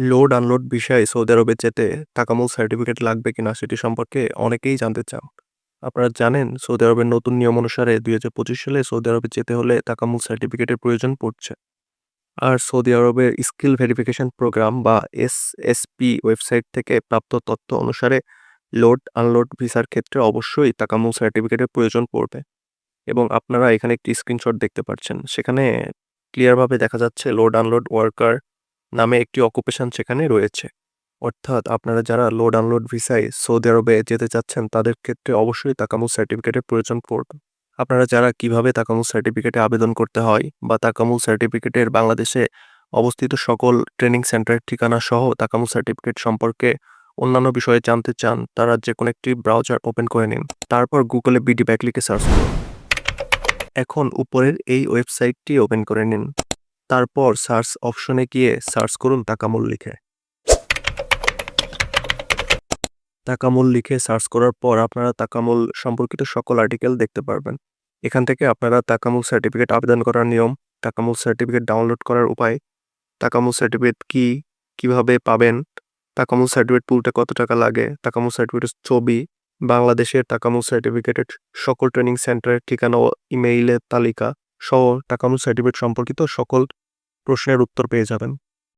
Load unload বিষয়ে Saudi আরবে যেতে তাকামুল সার্টিফিকেট লাগবে কিনা সেটি সম্পর্কে অনেকেই জানতে চান। আপনারা জানেন, সৌদি আরবের নতুন নিয়ম অনুসারে দুই হাজার পঁচিশ সালে সৌদি আরবে যেতে হলে তাকামুল সার্টিফিকেটের প্রয়োজন পড়ছে। আর সৌদি আরবের স্কিল ভেরিফিকেশন প্রোগ্রাম বা এসএসপি ওয়েবসাইট থেকে প্রাপ্ত তথ্য অনুসারে লোড আনলোড ভিসার ক্ষেত্রে অবশ্যই তাকামুল সার্টিফিকেটের প্রয়োজন পড়বে। এবং আপনারা এখানে একটি স্ক্রিনশট দেখতে পাচ্ছেন। সেখানে ক্লিয়ারভাবে দেখা যাচ্ছে লোড আনলোড ওয়ার্কার নামে একটি অকুপেশন সেখানে রয়েছে। অর্থাৎ আপনারা যারা লোড আনলোড ভিসায় সৌদি আরবে যেতে চাচ্ছেন, তাদের ক্ষেত্রে অবশ্যই তাকামুল সার্টিফিকেটের প্রয়োজন পড়বে। আপনারা যারা কীভাবে তাকামুল সার্টিফিকেটে আবেদন করতে হয় বা তাকামুল সার্টিফিকেটের বাংলাদেশে অবস্থিত সকল ট্রেনিং সেন্টারের ঠিকানা সহ তাকামুল সার্টিফিকেট সম্পর্কে অন্যান্য বিষয়ে জানতে চান, তারা যে কোনো একটি ব্রাউজার ওপেন করে নিন। তারপর গুগলে বিডি ব্যাক লিখে সার্চ করুন। এখন উপরের এই ওয়েবসাইটটি ওপেন করে নিন। তারপর সার্চ অপশনে গিয়ে সার্চ করুন তাকামুল লিখে। তাকামুল লিখে সার্চ করার পর আপনারা তাকামুল সম্পর্কিত সকল আর্টিকেল দেখতে পারবেন। এখান থেকে আপনারা তাকামুল সার্টিফিকেট আবেদন করার নিয়ম, তাকামুল সার্টিফিকেট ডাউনলোড করার উপায়, তাকামুল সার্টিফিকেট কি, কীভাবে পাবেন, তাকামুল সার্টিফিকেট তুলতে কত টাকা লাগে, তাকামুল সার্টিফিকেটের ছবি, বাংলাদেশের তাকামুল সার্টিফিকেটের সকল ট্রেনিং সেন্টারের ঠিকানা ও ইমেইলের তালিকা সহ তাকামুল সার্টিফিকেট সম্পর্কিত সকল প্রশ্নের উত্তর পেয়ে যাবেন।